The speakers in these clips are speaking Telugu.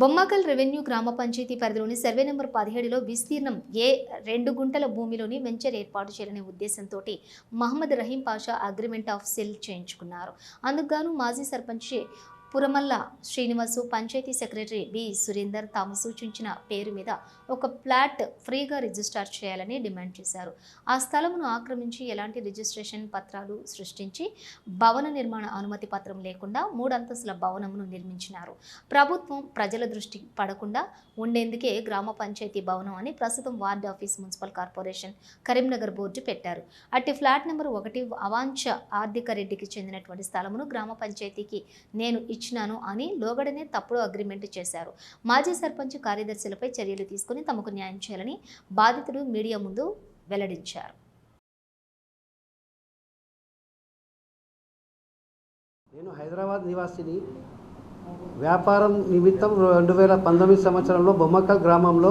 బొమ్మకల్ రెవెన్యూ గ్రామ పంచాయతీ పరిధిలోని సర్వే నెంబర్ పదిహేడులో విస్తీర్ణం ఏ రెండు గుంటల భూమిలోని వెంచర్ ఏర్పాటు చేయాలనే ఉద్దేశంతో Mohammed Rahim Pasha agreement of sale చేయించుకున్నారు. అందుకుగాను మాజీ సర్పంచ్ పురమల్ల శ్రీనివాసు పంచాయతీ సెక్రటరీ బి సురేందర్ తాము సూచించిన పేరు మీద ఒక ప్లాట్ ఫ్రీగా రిజిస్టర్ చేయాలని డిమాండ్ చేశారు. ఆ స్థలమును ఆక్రమించి ఎలాంటి రిజిస్ట్రేషన్ పత్రాలు సృష్టించి భవన నిర్మాణ అనుమతి పత్రం లేకుండా మూడంతస్తుల భవనమును నిర్మించినారు. ప్రభుత్వం ప్రజల దృష్టి పడకుండా ఉండేందుకే గ్రామ పంచాయతీ భవనం అని ప్రస్తుతం ward office municipal corporation Karimnagar board పెట్టారు. అట్టి ఫ్లాట్ నెంబర్ ఒకటి అవాంఛ ఆర్థిక రెడ్డికి చెందినటువంటి స్థలమును గ్రామ పంచాయతీకి నేను ఇచ్చినాను అని లోగడనే తప్పుడు అగ్రిమెంట్ చేశారు. మాజీ సర్పంచ్ కార్యదర్శులపై చర్యలు తీసుకుని తమకు న్యాయం చేయాలని బాధితుడు మీడియా ముందు వెల్లడించారు. నేను హైదరాబాద్ నివాసిని. వ్యాపారం నిమిత్తం రెండు వేల పంతొమ్మిది సంవత్సరంలో బొమ్మకల్ గ్రామంలో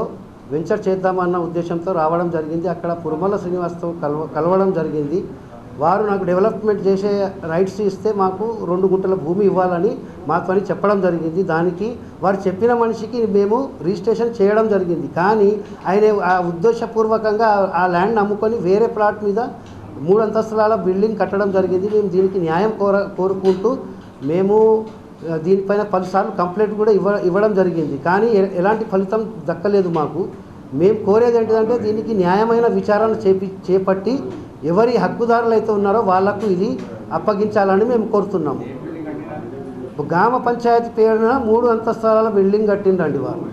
వెంచర్ చేద్దామన్న ఉద్దేశంతో రావడం జరిగింది. అక్కడ పురుమల శ్రీనివాస్తో కలవ కలవడం జరిగింది. వారు నాకు డెవలప్మెంట్ చేసే రైట్స్ ఇస్తే మాకు రెండు గుంటల భూమి ఇవ్వాలని మాకు అని చెప్పడం జరిగింది. దానికి వారు చెప్పిన మనిషికి మేము రిజిస్ట్రేషన్ చేయడం జరిగింది. కానీ ఆయన ఆ ఉద్దేశపూర్వకంగా ఆ ల్యాండ్ అమ్ముకొని వేరే ప్లాట్ మీద మూడు అంతస్తుల బిల్డింగ్ కట్టడం జరిగింది. మేము దీనికి న్యాయం కోర కోరుకుంటూ మేము దీనిపైన పలుసార్లు కంప్లైంట్ కూడా ఇవ్వ ఇవ్వడం జరిగింది. కానీ ఎలాంటి ఫలితం దక్కలేదు మాకు. మేము కోరేది ఏంటిదంటే దీనికి న్యాయమైన విచారణ చేపి చేపట్టి ఎవరి హక్కుదారులు అయితే ఉన్నారో వాళ్ళకు ఇది అప్పగించాలని మేము కోరుతున్నాము. గ్రామ పంచాయతీ పేరున మూడు అంతస్తుల బిల్డింగ్ కట్టిండండి వారు.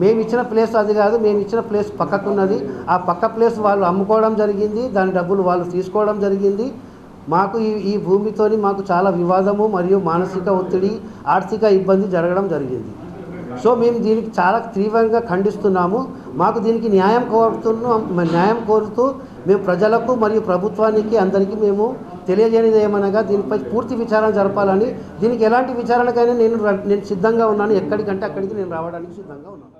మేము ఇచ్చిన ప్లేస్ అది కాదు మేము ఇచ్చిన ప్లేస్ పక్కకున్నది. ఆ పక్క ప్లేస్ వాళ్ళు అమ్ముకోవడం జరిగింది దాని డబ్బులు వాళ్ళు తీసుకోవడం జరిగింది. మాకు ఈ ఈ భూమితోని మాకు చాలా వివాదము మరియు మానసిక ఒత్తిడి ఆర్థిక ఇబ్బంది జరగడం జరిగింది. సో మేము దీనికి చాలా తీవ్రంగా ఖండిస్తున్నాము. మాకు దీనికి న్యాయం కోరుతున్నాం. న్యాయం కోరుతూ మేము ప్రజలకు మరియు ప్రభుత్వానికి అందరికీ మేము తెలియజేయనిది ఏమనగా దీనిపై పూర్తి విచారణ జరపాలని. దీనికి ఎలాంటి విచారణకైనా నేను నేను సిద్ధంగా ఉన్నాను. ఎక్కడికంటే అక్కడికి నేను రావడానికి సిద్ధంగా ఉన్నాను.